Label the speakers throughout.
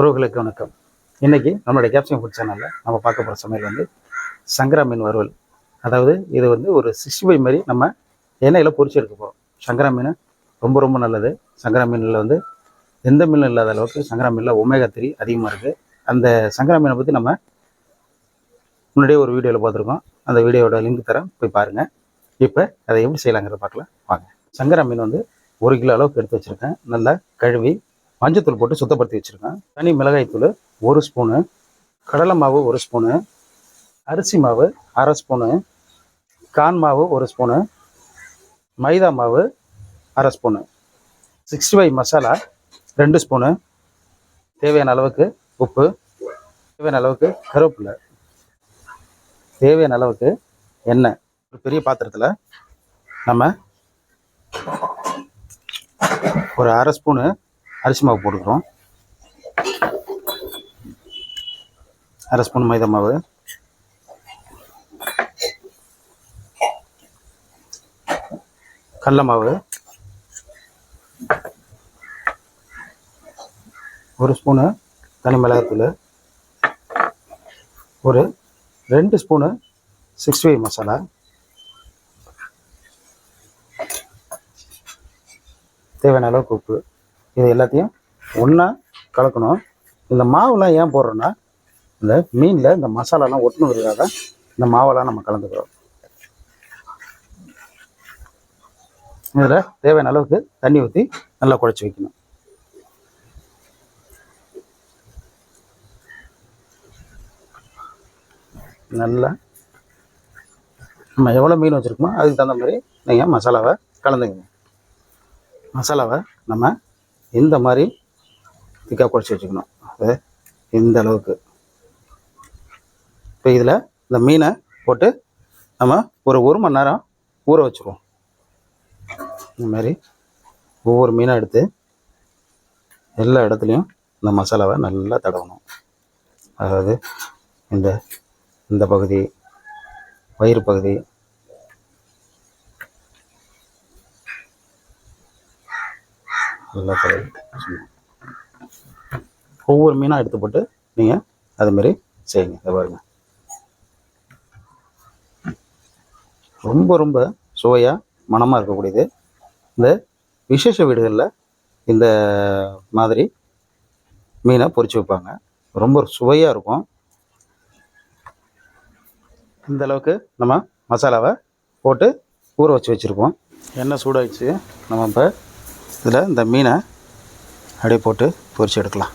Speaker 1: உறவுகளுக்கு வணக்கம். இன்றைக்கி நம்மளுடைய கேப்சியம் ஃபுட் சேனலில் நம்ம பார்க்க போகிற சமையல் வந்து சங்கரா மீன் வறுவல். அதாவது இது வந்து ஒரு சிக்ஸ்டி ஃபைவ் மாதிரி நம்ம எண்ணெயில் பொறிச்சு எடுக்க போகிறோம் சங்கரா மீன் ரொம்ப ரொம்ப நல்லது. சங்கரா மீனில் வந்து எந்த மீனும் இல்லாத அளவுக்கு சங்கரா மீனில் ஒமேகா த்ரீ அதிகமாக இருக்குது அந்த சங்கரா மீனை பற்றி நம்ம முன்னாடியே ஒரு வீடியோவில் பார்த்துருக்கோம். அந்த வீடியோவோட லிங்க் தரேன். போய் பாருங்கள் இப்போ அதை எப்படி செய்யலாங்கிறத பார்க்கலாம். வாங்க. சங்கரா மீன் வந்து ஒரு கிலோ அளவுக்கு எடுத்து வச்சுருக்கேன். நல்லா கழுவி மஞ்சத்தூள் போட்டு சுத்தப்படுத்தி வச்சுருக்கேன். தனி மிளகாய்த்தூள் ஒரு ஸ்பூனு கடலை மாவு ஒரு ஸ்பூனு அரிசி மாவு அரை ஸ்பூனு கான் மாவு ஒரு ஸ்பூனு மைதா மாவு அரை ஸ்பூனு சிக்ஸ்டி ஃபைவ் மசாலா ரெண்டு ஸ்பூனு தேவையான அளவுக்கு உப்பு தேவையான அளவுக்கு கருவேப்பிலை தேவையான அளவுக்கு எண்ணெய். ஒரு பெரிய பாத்திரத்தில் நம்ம ஒரு அரை ஸ்பூனு அரிசி மாவு போட்டுக்கிறோம். அரை ஸ்பூன் மைதா மாவு. கடல மாவு. ஒரு ஸ்பூனு தனி மிளகாத்தூள். ஒரு ரெண்டு ஸ்பூனு சிக்ஸ் ஃபைவ் மசாலா. தேவையான அளவுக்கு உப்பு. இது எல்லாத்தையும் ஒன்றா கலக்கணும். இந்த மாவுலாம் ஏன் போடுறோன்னா இந்த மீனில் இந்த மசாலாலாம் ஒட்டுனதுக்காக இந்த மாவெல்லாம் நம்ம கலந்துக்கிறோம். இதில் தேவையான அளவுக்கு தண்ணி ஊற்றி நல்லா குழச்சி வைக்கணும். நல்லா நம்ம எவ்வளோ மீன் வச்சுருக்கோமோ அதுக்கு தகுந்த மாதிரி நீங்கள் மசாலாவை கலந்துக்கங்க. மசாலாவை நம்ம இந்த மாதிரி திக்காக குழச்சி வச்சுக்கணும். அது இந்த அளவுக்கு. இப்போ இதில் இந்த மீனை போட்டு நம்ம ஒரு ஒரு மணி நேரம் ஊற வச்சுருவோம். இந்த மாதிரி ஒவ்வொரு மீனை எடுத்து எல்லா இடத்துலையும் இந்த மசாலாவை நல்லா தடவணும். அதாவது இந்த இந்த பகுதி வயிறு பகுதி நல்லா தடவி ஒவ்வொரு மீனாக எடுத்து போட்டு நீங்கள் அதுமாரி செய்யுங்க. இதை பாருங்கள் ரொம்ப ரொம்ப சுவையாக மணமாக இருக்கக்கூடியது. இந்த விசேஷ வீடுகளில் இந்த மாதிரி மீனை பொறிச்சு வைப்பாங்க. ரொம்ப சுவையாக இருக்கும். இந்த அளவுக்கு நம்ம மசாலாவை போட்டு ஊற வச்சு வச்சுருக்கோம். எண்ணெய் சூடாகிடுச்சு நம்ம இப்போ இதில் இந்த மீனை அப்படியே போட்டு பொரிச்சு எடுக்கலாம்.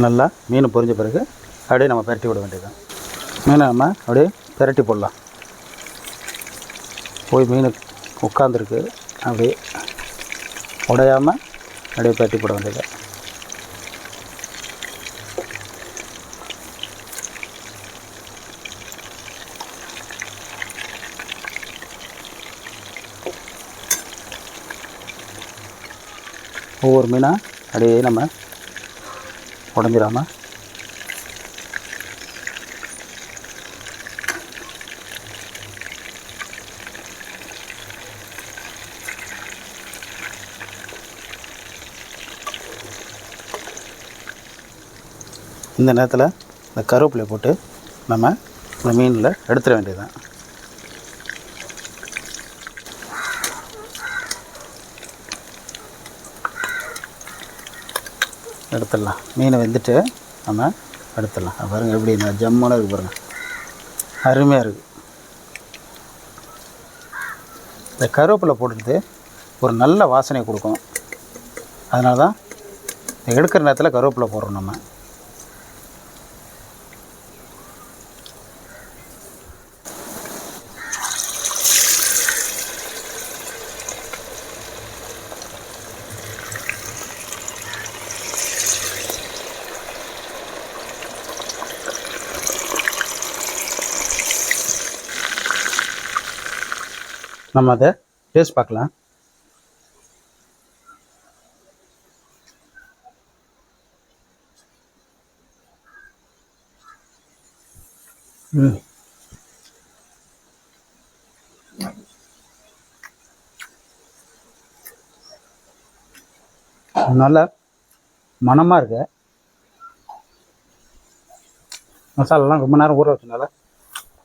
Speaker 1: நல்லா மீன் பொரிஞ்ச பிறகு அப்படியே நம்ம பெரட்டி விட வேண்டியதுதான். மீனை நம்ம அப்படியே பெரட்டி போடலாம். போய் மீன் உட்காந்துருக்கு அப்படியே உடையாமல் அப்படியே பெரட்டி போட வேண்டியது ஒவ்வொரு மீனாக அப்படியே நம்ம உடஞ்சிடாம? இந்த நேரத்தில் இந்த கருவேப்பிலை போட்டு நம்ம இந்த மீனில் எடுத்துட வேண்டியதுதான். எடுத்துடலாம். மீனை வெந்துட்டு நம்ம எடுத்துடலாம். பாருங்கள் எப்படி இந்த ஜம்மான இருக்குது பாருங்கள் அருமையாக இருக்குது இந்த கருவேப்பிலை போட்டுட்டு ஒரு நல்ல வாசனை கொடுக்கும் அதனால தான் எடுக்கிற நேரத்தில் கருவேப்பிலை போடுறோம் நம்ம. நம்ம அதை டேஸ்ட் பார்க்கலாம். ம். நல்ல மணமாக இருக்கு. மசாலாலாம் ரொம்ப நேரம் ஊற வச்சனால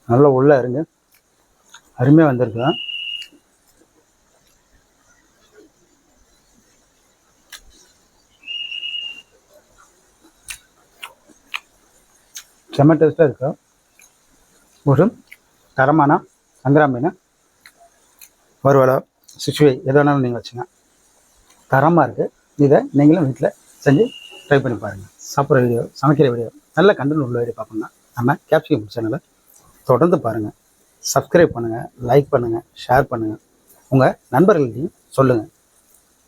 Speaker 1: நல்லா உள்ளே இருங்க அருமையாக வந்திருக்கு. செம்ம டேஸ்ட்டாக இருக்கு. ஒரு தரமான சங்கரா மீன் வறுவலை சுச்சுவை எது வேணாலும் நீங்கள் வச்சுங்க. தரமாக இருக்குது இதை நீங்களும் வீட்டில் செஞ்சு ட்ரை பண்ணி பாருங்கள் சாப்பிட்ற வீடியோ சமைக்கிற வீடியோ நல்ல கண்டென்ட் உள்ள வீடியோ பார்க்கணும்னா நம்ம கேப்சிகம் சேனலை தொடர்ந்து பாருங்கள் சப்ஸ்கிரைப் பண்ணுங்கள் லைக் பண்ணுங்கள் ஷேர் பண்ணுங்கள் உங்கள் நண்பர்களையும் சொல்லுங்கள்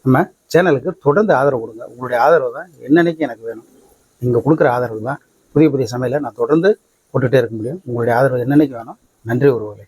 Speaker 1: நம்ம சேனலுக்கு தொடர்ந்து ஆதரவு கொடுங்க. உங்களுடைய ஆதரவு தான் என்னன்னைக்கு எனக்கு வேணும். நீங்கள் கொடுக்குற ஆதரவு தான் புதிய புதிய சமையலை நான் தொடர்ந்து போட்டுகிட்டே இருக்க முடியும். உங்களுடைய ஆதரவு என்னன்னைக்கு வேணும் நன்றி உறவுகளே.